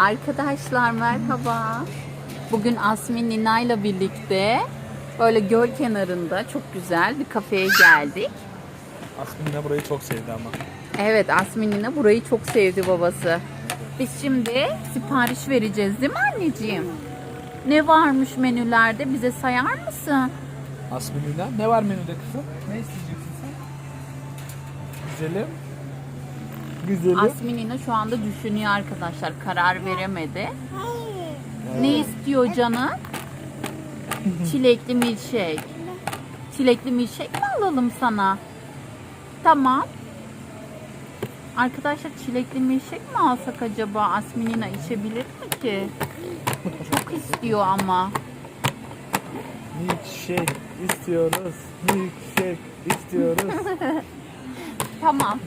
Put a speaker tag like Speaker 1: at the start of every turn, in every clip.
Speaker 1: Arkadaşlar merhaba. Bugün Asmin Nina ile birlikte böyle göl kenarında çok güzel bir kafeye geldik.
Speaker 2: Aslında yine burayı çok sevdi ama.
Speaker 1: Evet Asmin Nina burayı çok sevdi babası. Biz şimdi sipariş vereceğiz değil mi anneciğim? Ne varmış menülerde bize sayar mısın?
Speaker 2: Asminina ne var menüde kızım? Ne isteyeceksin sen? Güzelim. Güzelim.
Speaker 1: Asmin Nina şu anda düşünüyor arkadaşlar. Karar veremedi. Ne istiyor canı? Çilekli milkshake. Çilekli milkshake mi alalım sana? Tamam. Arkadaşlar çilekli milkshake mi alsak acaba? Asminina içebilir mi ki? Çok istiyor ama.
Speaker 2: Milkshake istiyoruz. Milkshake istiyoruz.
Speaker 1: Tamam.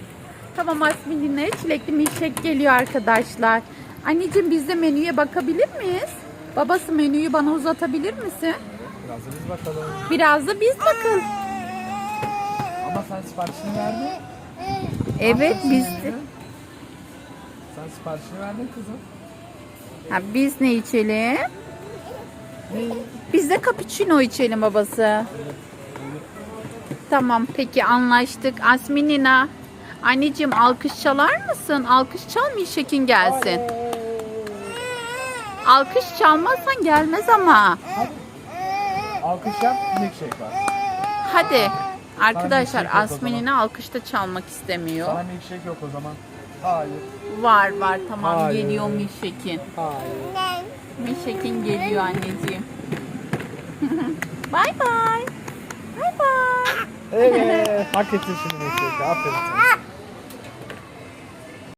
Speaker 1: Tamam Asmina'ya çilekli milkshake geliyor arkadaşlar. Anneciğim biz de menüye bakabilir miyiz? Babası menüyü bana uzatabilir misin?
Speaker 2: Biraz da biz bakalım.
Speaker 1: Biraz da biz bakalım.
Speaker 2: Ama sen siparişini verdin.
Speaker 1: Evet biz
Speaker 2: Menü. Sen siparişini verdin kızım.
Speaker 1: ha, biz ne içelim? Biz de cappuccino içelim babası. Tamam peki anlaştık. Asminina. Anneciğim alkış çalar mısın? Alkış çal milkshake'in gelsin. Alkış çalmazsan gelmez ama.
Speaker 2: Alkış yap, milkshake var.
Speaker 1: Hadi. Arkadaşlar
Speaker 2: milkshake yok o
Speaker 1: Asmin'ine alkışta çalmak istemiyor.
Speaker 2: Sana milkshake yok o zaman. Hayır.
Speaker 1: Var var tamam
Speaker 2: Hayır.
Speaker 1: geliyor Milkshak'in.
Speaker 2: Hayır.
Speaker 1: Milkshak'in geliyor anneciğim. bay bay. Bay bay.
Speaker 2: Evet. Hak ettin şimdi milkshake'i. Aferin sana.